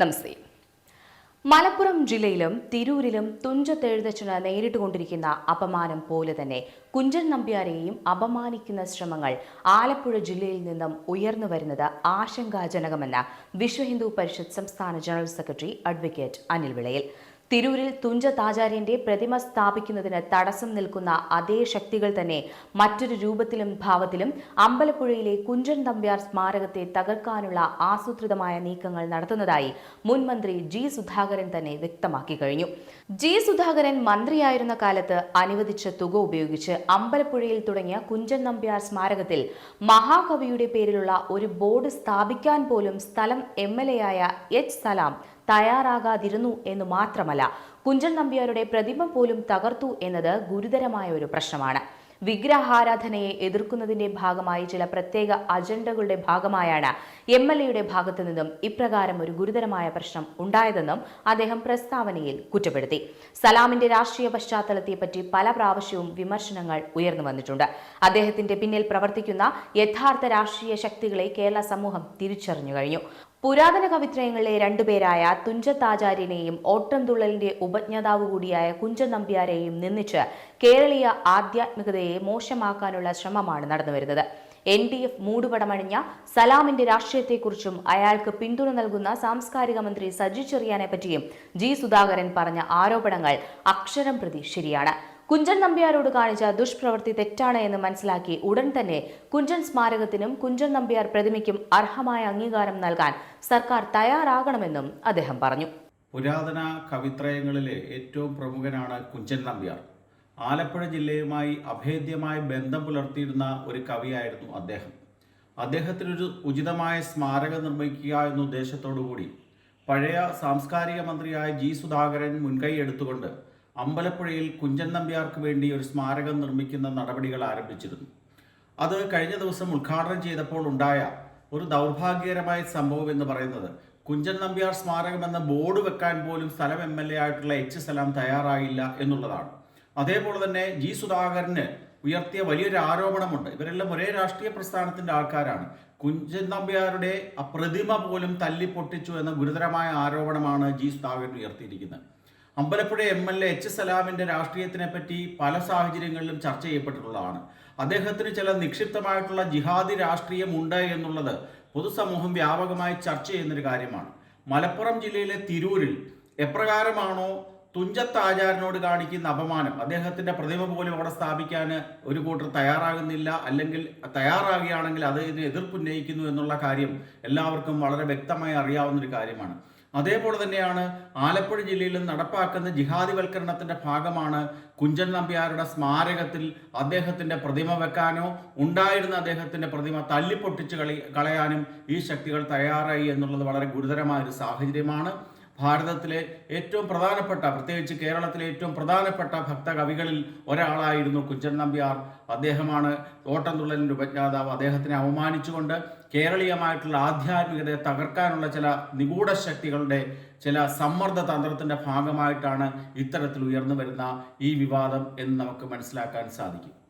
നമസ്തേ. മലപ്പുറം ജില്ലയിലും തിരൂരിലും തുഞ്ചത്തെഴുതച്ചന് നേരിട്ടുകൊണ്ടിരിക്കുന്ന അപമാനം പോലെ തന്നെ കുഞ്ചൻ നമ്പ്യാരെയും അപമാനിക്കുന്ന ശ്രമങ്ങൾ ആലപ്പുഴ ജില്ലയിൽ നിന്നും ഉയർന്നു വരുന്നത് ആശങ്കാജനകമെന്ന് വിശ്വഹിന്ദു പരിഷത്ത് സംസ്ഥാന general secretary advocate Anil Vilayil തിരൂരിൽ തുഞ്ചത്താചാര്യന്റെ പ്രതിമ സ്ഥാപിക്കുന്നതിന് തടസ്സം നിൽക്കുന്ന അതേ ശക്തികൾ തന്നെ മറ്റൊരു രൂപത്തിലും ഭാവത്തിലും അമ്പലപ്പുഴയിലെ കുഞ്ചൻ തമ്പ്യാർ സ്മാരകത്തെ തകർക്കാനുള്ള ആസൂത്രിതമായ നീക്കങ്ങൾ നടത്തുന്നതായി മുൻ മന്ത്രി ജി സുധാകരൻ തന്നെ വ്യക്തമാക്കി കഴിഞ്ഞു. ജി സുധാകരൻ മന്ത്രിയായിരുന്ന കാലത്ത് അനുവദിച്ച തുക ഉപയോഗിച്ച് അമ്പലപ്പുഴയിൽ തുടങ്ങിയ കുഞ്ചൻ നമ്പ്യാർ സ്മാരകത്തിൽ മഹാകവിയുടെ പേരിലുള്ള ഒരു ബോർഡ് സ്ഥാപിക്കാൻ പോലും സ്ഥലം എം എൽ എ ആയ എച്ച് സലാം തയ്യാറാകാതിരുന്നു എന്ന് മാത്രമല്ല കുഞ്ചൻ നമ്പ്യാരുടെ പ്രതിമ പോലും തകർത്തു എന്നത് ഗുരുതരമായ ഒരു പ്രശ്നമാണ്. വിഗ്രഹാരാധനയെ എതിർക്കുന്നതിന്റെ ഭാഗമായി ചില പ്രത്യേക അജണ്ടകളുടെ ഭാഗമായാണ് എം എൽ എയുടെ ഭാഗത്തു നിന്നും ഇപ്രകാരം ഒരു ഗുരുതരമായ പ്രശ്നം ഉണ്ടായതെന്നും അദ്ദേഹം പ്രസ്താവനയിൽ കുറ്റപ്പെടുത്തി. സലാമിന്റെ രാഷ്ട്രീയ പശ്ചാത്തലത്തെപ്പറ്റി പല പ്രാവശ്യവും വിമർശനങ്ങൾ ഉയർന്നു വന്നിട്ടുണ്ട്. അദ്ദേഹത്തിന്റെ പിന്നിൽ പ്രവർത്തിക്കുന്ന യഥാർത്ഥ രാഷ്ട്രീയ ശക്തികളെ കേരള സമൂഹം തിരിച്ചറിഞ്ഞു കഴിഞ്ഞു. പുരാതന കവിത്രയങ്ങളിലെ രണ്ടുപേരായ തുഞ്ചത്താചാര്യനെയും ഓട്ടംതുള്ളലിന്റെ ഉപജ്ഞാതാവ് കൂടിയായ കുഞ്ചൻ നമ്പ്യാരെയും നിന്നിച്ച് കേരളീയ ആധ്യാത്മികതയെ മോശമാക്കാനുള്ള ശ്രമമാണ് നടന്നുവരുന്നത്. എൻ ഡി എഫ് മൂടുപടമണിഞ്ഞ സലാമിന്റെ രാഷ്ട്രീയത്തെക്കുറിച്ചും അയാൾക്ക് പിന്തുണ നൽകുന്ന സാംസ്കാരിക മന്ത്രി സജി ചെറിയാനെ പറ്റിയും ജി സുധാകരൻ പറഞ്ഞ ആരോപണങ്ങൾ അക്ഷരം പ്രതി ശരിയാണ്. കുഞ്ചൻ നമ്പ്യാരോട് കാണിച്ച ദുഷ്പ്രവൃത്തി തെറ്റാണ് എന്ന് മനസ്സിലാക്കി ഉടൻ തന്നെ കുഞ്ചൻ സ്മാരകത്തിനും കുഞ്ചൻ നമ്പ്യാർ പ്രതിമയ്ക്കും അർഹമായ അംഗീകാരം നൽകാൻ സർക്കാർ തയ്യാറാകണമെന്നും അദ്ദേഹം പറഞ്ഞു. പുരാതന കവിത്രയങ്ങളിലെ ഏറ്റവും പ്രമുഖനാണ് കുഞ്ചൻ നമ്പ്യാർ. ആലപ്പുഴ ജില്ലയുമായി അഭേദ്യമായ ബന്ധം പുലർത്തിയിരുന്ന ഒരു കവിയായിരുന്നു അദ്ദേഹം. അദ്ദേഹത്തിനൊരു ഉചിതമായ സ്മാരകം നിർമ്മിക്കുക എന്ന ഉദ്ദേശത്തോടുകൂടി പഴയ സാംസ്കാരിക മന്ത്രിയായ ജി സുധാകരൻ മുൻകൈ എടുത്തുകൊണ്ട് അമ്പലപ്പുഴയിൽ കുഞ്ചൻ നമ്പ്യാർക്ക് വേണ്ടി ഒരു സ്മാരകം നിർമ്മിക്കുന്ന നടപടികൾ ആരംഭിച്ചിരുന്നു. അത് കഴിഞ്ഞ ദിവസം ഉദ്ഘാടനം ചെയ്തപ്പോൾ ഉണ്ടായ ഒരു ദൗർഭാഗ്യകരമായ സംഭവം എന്ന് പറയുന്നത് കുഞ്ചൻ നമ്പ്യാർ സ്മാരകം എന്ന ബോർഡ് വെക്കാൻ പോലും സ്ഥലം എം എൽ എ ആയിട്ടുള്ള എച്ച് സലാം തയ്യാറായില്ല എന്നുള്ളതാണ്. അതേപോലെ തന്നെ ജി സുധാകരന് ഉയർത്തിയ വലിയൊരു ആരോപണമുണ്ട്. ഇവരെല്ലാം ഒരേ രാഷ്ട്രീയ പ്രസ്ഥാനത്തിന്റെ ആൾക്കാരാണ്. കുഞ്ചൻ നമ്പ്യാരുടെ പ്രതിമ പോലും തല്ലി പൊട്ടിച്ചു എന്ന ഗുരുതരമായ ആരോപണമാണ് G Sudhakaran ഉയർത്തിയിരിക്കുന്നത്. Ambalappuzha M L A H സലാമിന്റെ രാഷ്ട്രീയത്തിനെ പറ്റി പല സാഹചര്യങ്ങളിലും ചർച്ച ചെയ്യപ്പെട്ടിട്ടുള്ളതാണ്. അദ്ദേഹത്തിന് ചില നിക്ഷിപ്തമായിട്ടുള്ള ജിഹാദി രാഷ്ട്രീയം ഉണ്ട് എന്നുള്ളത് പൊതുസമൂഹം വ്യാപകമായി ചർച്ച ചെയ്യുന്നൊരു കാര്യമാണ്. മലപ്പുറം ജില്ലയിലെ തിരൂരിൽ എപ്രകാരമാണോ തുഞ്ചത്ത് ആചാരനോട് കാണിക്കുന്ന അപമാനം അദ്ദേഹത്തിന്റെ പ്രതിമ പോലും അവിടെ സ്ഥാപിക്കാൻ ഒരു കൂട്ടർ തയ്യാറാകുന്നില്ല അല്ലെങ്കിൽ തയ്യാറാകുകയാണെങ്കിൽ അതിന് എതിർപ്പുന്നയിക്കുന്നു എന്നുള്ള കാര്യം എല്ലാവർക്കും വളരെ വ്യക്തമായി അറിയാവുന്ന ഒരു കാര്യമാണ്. അതേപോലെ തന്നെയാണ് ആലപ്പുഴ ജില്ലയിൽ നടപ്പാക്കുന്ന ജിഹാദിവൽക്കരണത്തിന്റെ ഭാഗമാണ് കുഞ്ചൻ നമ്പ്യാരുടെ സ്മാരകത്തിൽ അദ്ദേഹത്തിന്റെ പ്രതിമ വെക്കാനോ ഉണ്ടായിരുന്ന അദ്ദേഹത്തിന്റെ പ്രതിമ തല്ലിപ്പൊട്ടിച്ച് കളി കളയാനും ഈ ശക്തികൾ തയ്യാറായി എന്നുള്ളത് വളരെ ഗുരുതരമായ ഒരു സാഹചര്യമാണ്. ഭാരതത്തിലെ ഏറ്റവും പ്രധാനപ്പെട്ട പ്രത്യേകിച്ച് കേരളത്തിലെ ഏറ്റവും പ്രധാനപ്പെട്ട ഭക്തകവികളിൽ ഒരാളായിരുന്നു കുഞ്ചൻ നമ്പ്യാർ. അദ്ദേഹമാണ് ഓട്ടംതുള്ളലിന്റെ ഉപജ്ഞാതാവ്. അദ്ദേഹത്തിനെ അവമാനിച്ചുകൊണ്ട് കേരളീയമായിട്ടുള്ള ആധ്യാത്മികതയെ തകർക്കാനുള്ള ചില നിഗൂഢ ശക്തികളുടെ ചില സമ്മർദ്ദ തന്ത്രത്തിന്റെ ഭാഗമായിട്ടാണ് ഇത്തരത്തിൽ ഉയർന്നു വരുന്ന ഈ വിവാദം എന്ന് നമുക്ക് മനസ്സിലാക്കാൻ സാധിക്കും.